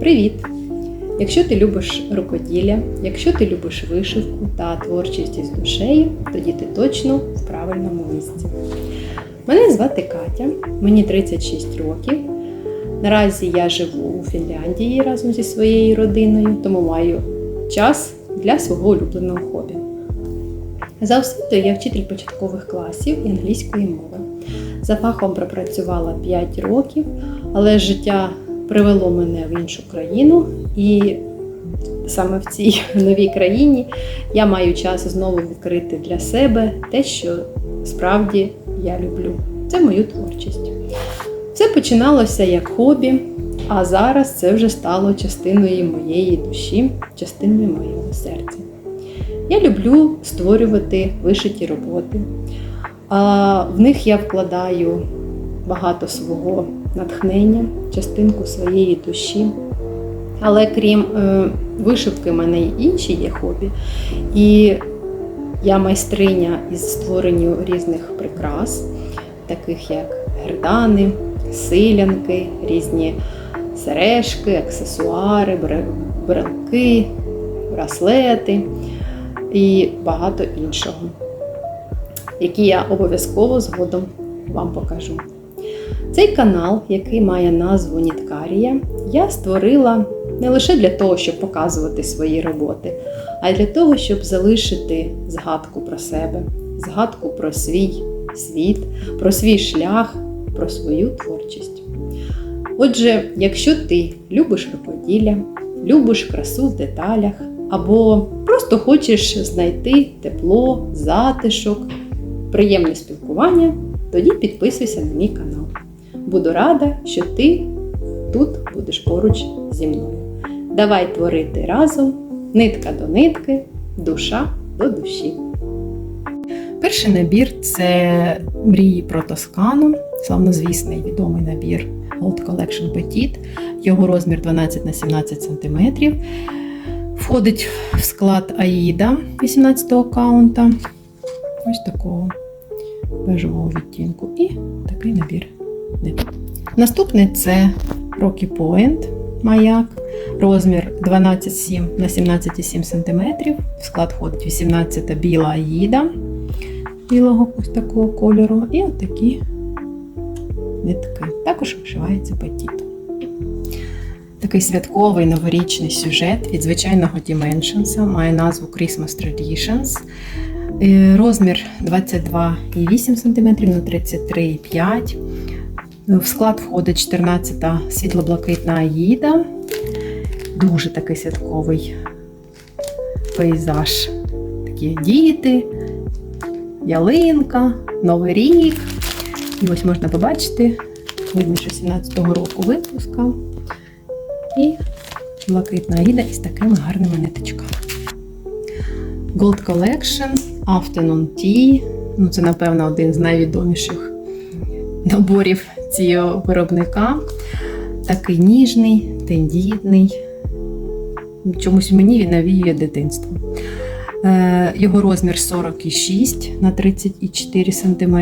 Привіт! Якщо ти любиш рукоділля, якщо ти любиш вишивку та творчість із душею, тоді ти точно в правильному місці. Мене звати Катя, мені 36 років. Наразі я живу у Фінляндії разом зі своєю родиною, тому маю час для свого улюбленого хобі. За освітою я вчитель початкових класів і англійської мови. За фахом пропрацювала 5 років, але життя привело мене в іншу країну, і саме в цій новій країні я маю час знову відкрити для себе те, що справді я люблю. Це мою творчість. Все починалося як хобі, а зараз це вже стало частиною моєї душі, частиною моєго серця. Я люблю створювати вишиті роботи. В них я вкладаю багато свого натхнення, частинку своєї душі. Але крім е, вишивки, в мене інші є хобі. І я майстриня із створенню різних прикрас, таких як гердани, силянки, різні сережки, аксесуари, бре- брелки, браслети і багато іншого, які я обов'язково згодом вам покажу. Цей канал, який має назву Ніткарія, я створила не лише для того, щоб показувати свої роботи, а й для того, щоб залишити згадку про себе, згадку про свій світ, про свій шлях, про свою творчість. Отже, якщо ти любиш рукоділля, любиш красу в деталях, або просто хочеш знайти тепло, затишок, приємне спілкування, тоді підписуйся на мій канал. Буду рада, що ти тут будеш поруч зі мною. Давай творити разом, нитка до нитки, душа до душі. Перший набір це мрії про Тоскану, славнозвісний відомий набір Old Collection Petit. Його розмір 12 на 17 см. Входить в склад Аїда 18-го каунта. Ось такого бежевого відтінку. І такий набір. Наступний це Rocky Point маяк. Розмір 12,7 на 17,7 см. Склад входить 18 біла аїда білого ось такого кольору. І отакі нитки. Також вишивається петіт. Такий святковий новорічний сюжет від звичайного Dimensions, має назву Christmas Traditions. Е, Розмір 22,8 см на 33,5 В склад входить 14-та світло-блакитна аїда. Дуже такий святковий пейзаж. Такі діти, ялинка, Новий рік. І ось можна побачити, видно, що 17-го року випуска. І блакитна аїда із такими гарними ниточками. Gold Collection, Afternoon Tea. Ну, це, напевно, один з найвідоміших наборів цього виробника. Такий ніжний, тендітний. Чомусь мені він навіює дитинство. Е, Його розмір 46 на 34 см.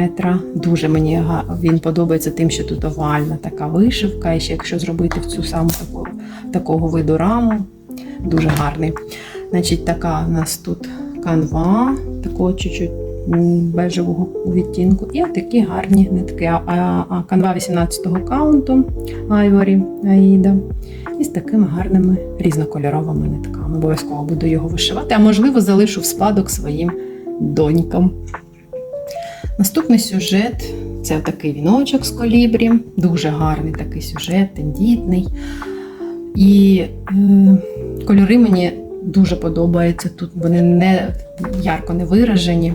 Дуже мені він подобається тим, що тут овальна така вишивка. І ще якщо зробити в цю саму таку, такого виду раму, дуже гарний. Значить, така у нас тут канва, такого чуть-чуть бежевого відтінку. І такі гарні нитки. А, канва 18-го каунту Айворі Аїда. І з такими гарними різнокольоровими нитками. Обов'язково буду його вишивати, а можливо, залишу в спадок своїм донькам. Наступний сюжет це такий віночок з колібрі. Дуже гарний такий сюжет, тендітний. І е, кольори мені дуже подобаються. Тут вони не ярко не виражені.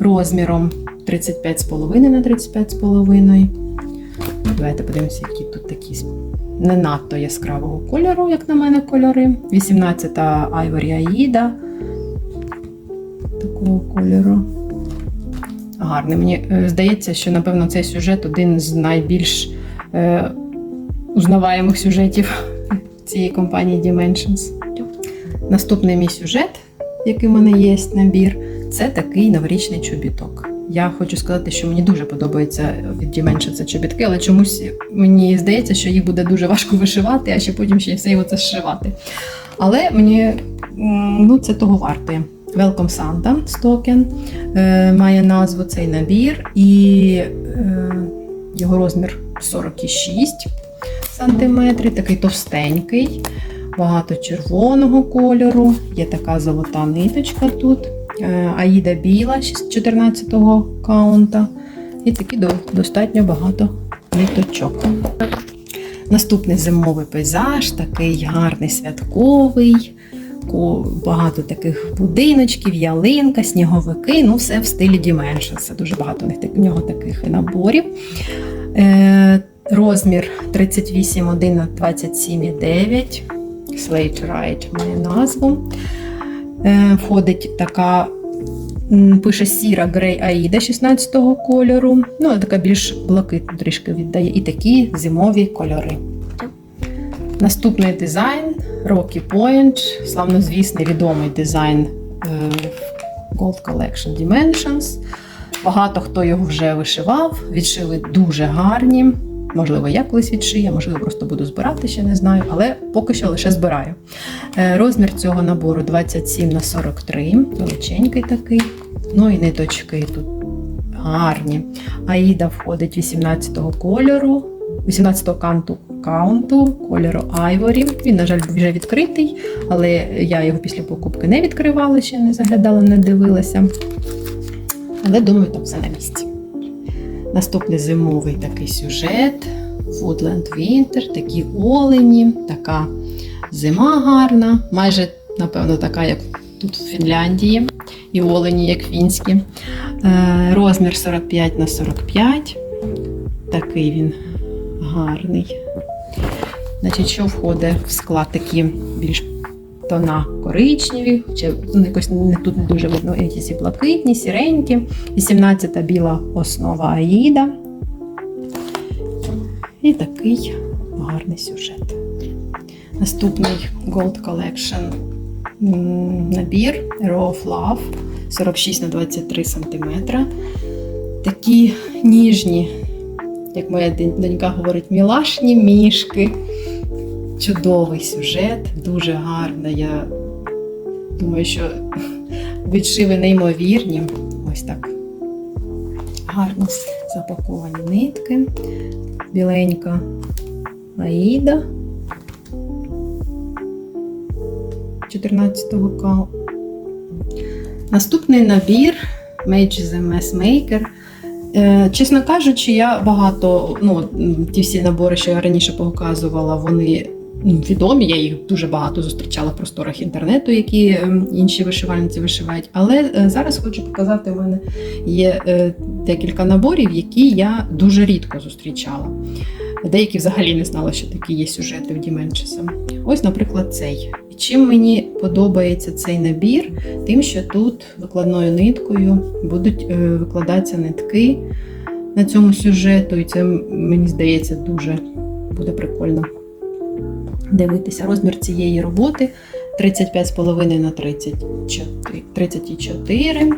Розміром 35,5 на 35,5. Давайте подивимося, які тут такі не надто яскравого кольору, як на мене, кольори. 18-та Айворі. Такого кольору. Гарний. Мені е, здається, що, напевно, цей сюжет один з найбільш е, узнаваємих сюжетів цієї компанії Dimensions. Наступний мій сюжет, який в мене є набір, це такий новорічний чобіток. Я хочу сказати, що мені дуже подобається від Діменша чобітки, але чомусь мені здається, що їх буде дуже важко вишивати, а ще потім ще все його це зшивати. Але мені ну, це того вартує. Welcome Santa Stoken е, має назву цей набір, і е, його розмір 46 сантиметрів, такий товстенький, багато червоного кольору, є така золота ниточка тут. Е, Аїда біла 14-го каунта. І такі достатньо багато ниточок. Наступний зимовий пейзаж, такий гарний святковий, багато таких будиночків, ялинка, сніговики, ну все в стилі Діменша. Дуже багато них так- нього таких наборів. Е, розмір 38,1 на 27,9. Slate Ride має назву. Е, входить така, пише сіра Грей Аїда 16-го кольору. Ну, така більш блакитну трішки віддає. І такі зимові кольори. Наступний дизайн Rocky Point, славнозвісний відомий дизайн е, Gold Collection Dimensions. Багато хто його вже вишивав, відшили дуже гарні. Можливо, я колись відшию, можливо, просто буду збирати, ще не знаю, але поки що лише збираю. Е, Розмір цього набору 27 на 43, величенький такий. Ну і ниточки тут гарні. Аїда входить 18-го кольору, 18-го канту каунту, кольору Айворі. Він, на жаль, вже відкритий, але я його після покупки не відкривала, ще не заглядала, не дивилася. Але думаю, там все на місці. Наступний зимовий такий сюжет. Woodland Winter, такі олені, така зима гарна, майже, напевно, така, як тут в Фінляндії, і олені, як фінські. Е, розмір 45 на 45. Такий він гарний. Значить, що входить в склад такі більш тона коричневі, чи якось не, тут не дуже видно якісь і блакитні, сіренькі. 18-та біла основа Аїда. І такий гарний сюжет. Наступний Gold Collection набір Raw of Love 46 на 23 см. Такі ніжні, як моя донька говорить, мілашні мішки. Чудовий сюжет, дуже гарно. Я думаю, що відшиви неймовірні. Ось так. Гарно запаковані нитки. Біленька Аїда. 14-го кау. Наступний набір Mage the Mess Maker. Е, Чесно кажучи, я багато, ну, ті всі набори, що я раніше показувала, вони відомі. Я їх дуже багато зустрічала в просторах інтернету, які ем, інші вишивальниці вишивають. Але е, зараз хочу показати, у мене є е, декілька наборів, які я дуже рідко зустрічала. Деякі взагалі не знала, що такі є сюжети в Діменчеса. Ось, наприклад, цей. Чим мені подобається цей набір, тим, що тут викладною ниткою будуть е, викладатися нитки на цьому сюжету, і це мені здається дуже буде прикольно дивитися. Розмір цієї роботи 35,5 на 34, 34.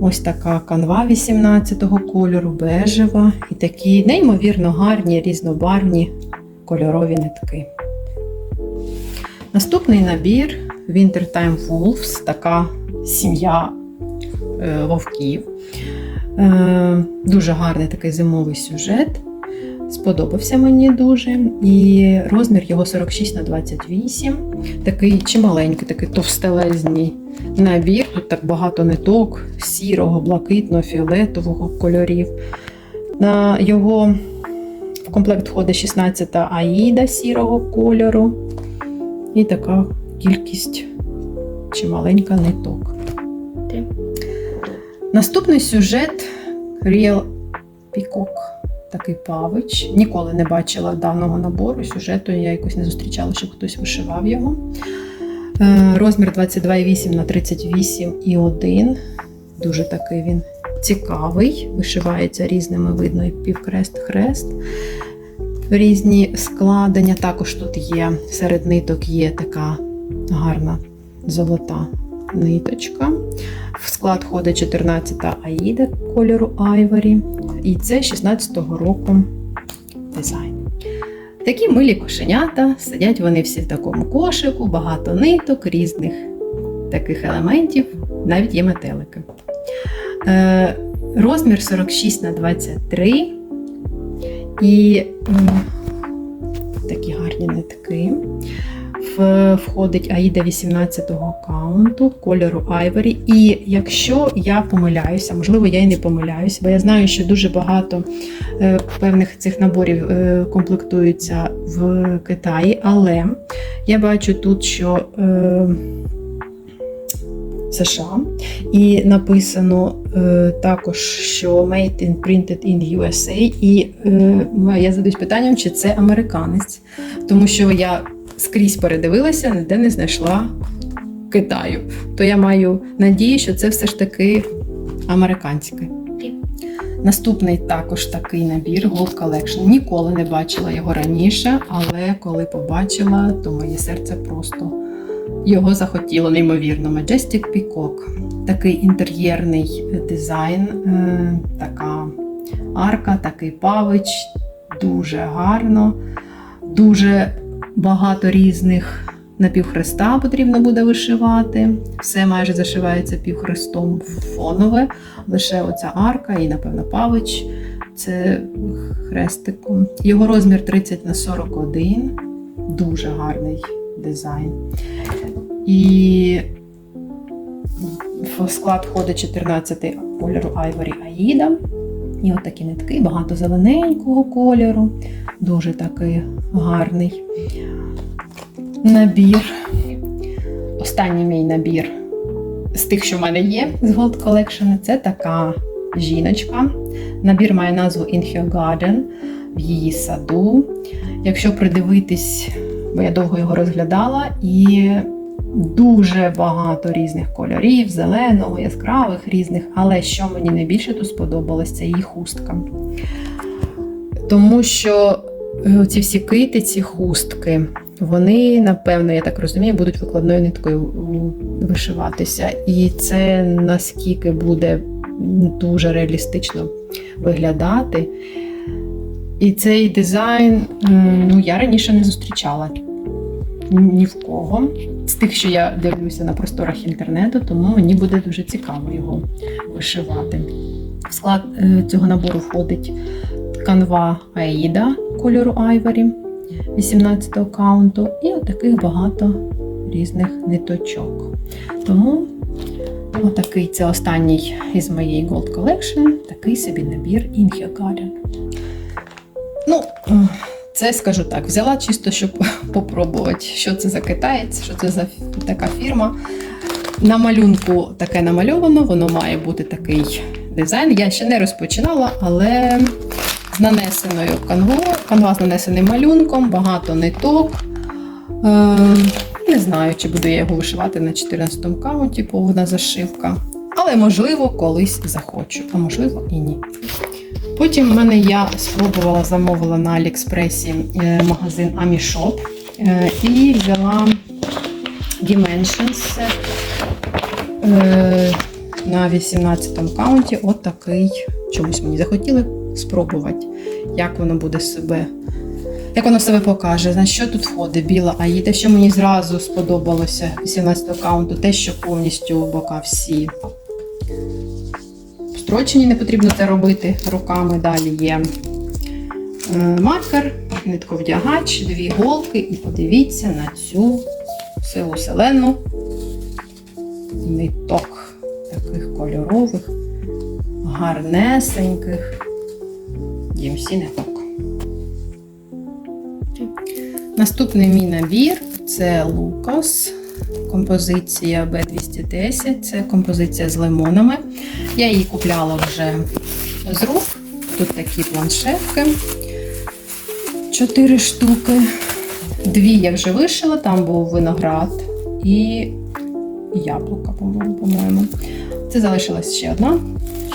Ось така канва 18-го кольору, бежева. І такі неймовірно гарні різнобарвні кольорові нитки. Наступний набір Wintertime Wolves, така сім'я е, вовків. Е, дуже гарний такий зимовий сюжет. Сподобався мені дуже. І розмір його 46 на 28. Такий чималенький, такий товстелезний набір. Тут так багато ниток сірого, блакитного, фіолетового кольорів. На його в комплект входить 16 аїда сірого кольору. І така кількість чималенька ниток. Наступний сюжет Real Peacock. Такий павич. Ніколи не бачила даного набору сюжету, я якось не зустрічала, щоб хтось вишивав його. Е, Розмір 22,8 на 38,1. Дуже такий він цікавий. Вишивається різними видно і півкрест-хрест. Різні складення. Також тут є серед ниток є така гарна золота ниточка. В склад входить 14 Аїда кольору Айворі. І це 16-го року дизайн. Такі милі кошенята. Сидять вони всі в такому кошику, багато ниток, різних таких елементів, навіть є метелики. Е, розмір 46 на 23. І м, такі гарні нитки. Входить Аїда 18-го каунту кольору Айворі. І якщо я помиляюся, можливо, я і не помиляюся, бо я знаю, що дуже багато е, певних цих наборів е, комплектуються в Китаї, але я бачу тут, що е, США, і написано е, також, що Made in Printed in USA. І е, я задаюсь питанням, чи це американець, тому що я скрізь передивилася, ніде не знайшла Китаю. То я маю надію, що це все ж таки американське. Наступний також такий набір Gold Collection. Ніколи не бачила його раніше, але коли побачила, то моє серце просто його захотіло неймовірно. Majestic Peacock. Такий інтер'єрний дизайн, е, така арка, такий павич, дуже гарно, дуже багато різних напівхреста потрібно буде вишивати. Все майже зашивається півхрестом фонове, лише оця арка і, напевно, павич. Це хрестиком. Його розмір 30 на 41. Дуже гарний дизайн. І в склад входить 14 кольору Ivory Aida. І от такі нитки, багато зелененького кольору, дуже такий гарний набір. Останній мій набір з тих, що в мене є з Gold Collection, це така жіночка. Набір має назву In Her Garden в її саду. Якщо придивитись, бо я довго його розглядала, і дуже багато різних кольорів, зеленого, яскравих різних. Але що мені найбільше тут сподобалось, це її хустка. Тому що е, ці всі кити, ці хустки, вони, напевно, я так розумію, будуть викладною ниткою вишиватися. І це наскільки буде дуже реалістично виглядати. І цей дизайн ну, я раніше не зустрічала ні в кого. З тих, що я дивлюся на просторах інтернету, тому мені буде дуже цікаво його вишивати. В склад е, цього набору входить канва Аїда кольору Айворі 18 каунту, і отаких багато різних ниточок. Тому отакий це останній із моєї Gold Collection, такий собі набір In Ну, це скажу так, взяла чисто, щоб попробувати, що це за китаєць, що це за така фірма. На малюнку таке намальовано, воно має бути такий дизайн. Я ще не розпочинала, але з нанесеною канвою, канва з нанесеним малюнком, багато ниток. Е, не знаю, чи буду я його вишивати на 14 каунті, повна зашивка. Але можливо, колись захочу, а можливо і ні. Потім в мене я спробувала замовила на Аліекспресі е, магазин Amishop е, і взяла Dimensions е, на 18 каунті. От такий чомусь мені захотіли спробувати, як воно буде себе. Як воно себе покаже, на що тут входить біла аїда, що мені зразу сподобалося 18 аккаунту, те, що повністю бока всі строчені, не потрібно це робити руками. Далі є е, маркер, нитковдягач, дві голки, і подивіться на цю силу селену ниток таких кольорових, гарнесеньких. DMC. Наступний мій набір це Лукас. Композиція B210, це композиція з лимонами. Я її купляла вже з рук. Тут такі планшетки. Чотири штуки. Дві я вже вишила, там був виноград і яблука, по-моєму. Це залишилась ще одна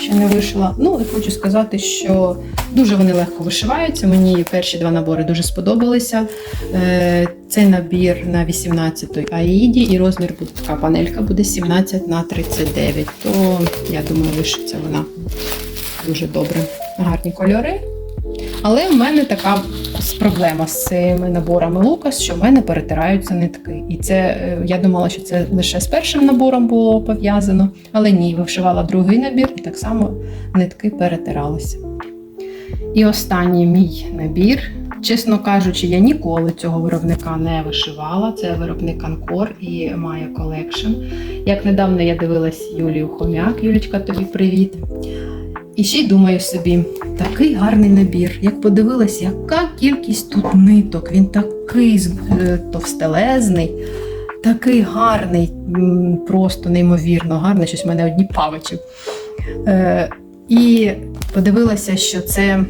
ще не вишила. Ну і хочу сказати, що дуже вони легко вишиваються. Мені перші два набори дуже сподобалися. Це Цей набір на 18-й аїді і розмір буде така панелька буде 17 на 39. То я думаю, вишиться вона дуже добре. Гарні кольори. Але в мене така проблема з цими наборами Лукас, що в мене перетираються нитки. І це е, я думала, що це лише з першим набором було пов'язано, але ні, вишивала другий набір і так само нитки перетиралися. І останній мій набір. Чесно кажучи, я ніколи цього виробника не вишивала. Це виробник Анкор і Maya Collection. Як недавно я дивилась Юлію Хомяк, Юлічка, тобі привіт. І ще й думаю собі, такий гарний набір. Як подивилась, яка кількість тут ниток, він такий е, товстелезний, такий гарний, просто неймовірно гарний, щось в мене одні павичі. Е, і подивилася, що це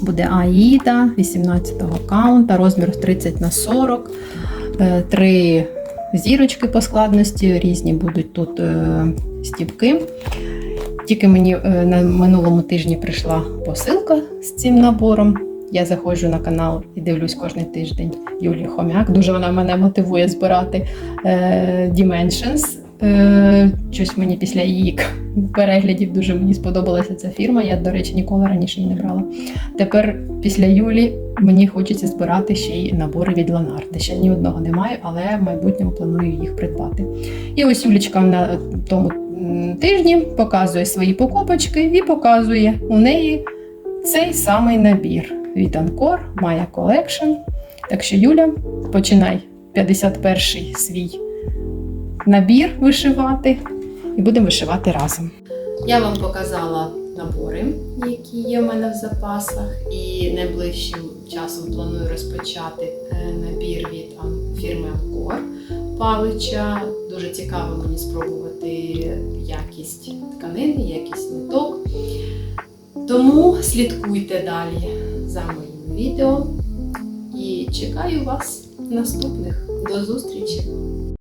буде Аїда 18-го каунта, розмір 30 на 40, е, три зірочки по складності, різні будуть тут е, стіпки. Тільки мені е, на минулому тижні прийшла посилка з цим набором. Я заходжу на канал і дивлюсь кожен тиждень Юлії Хомяк. Дуже вона мене мотивує збирати е, Dimensions. Е, щось мені після її переглядів дуже мені сподобалася ця фірма. Я, до речі, ніколи раніше її не брала. Тепер після Юлі мені хочеться збирати ще й набори від Ланарди. Ще ні одного немає, але в майбутньому планую їх придбати. І ось Юлічка на тому тижні показує свої покупочки і показує у неї цей самий набір. Від Ancore Maya Collection. Так що, Юля, починай. 51-й свій набір вишивати. І будемо вишивати разом. Я вам показала набори, які є в мене в запасах, і найближчим часом планую розпочати е, набір від фірми Анкор Павича. Дуже цікаво мені спробувати якість тканини, якість ниток. Тому слідкуйте далі за моїм відео і чекаю вас наступних. До зустрічі!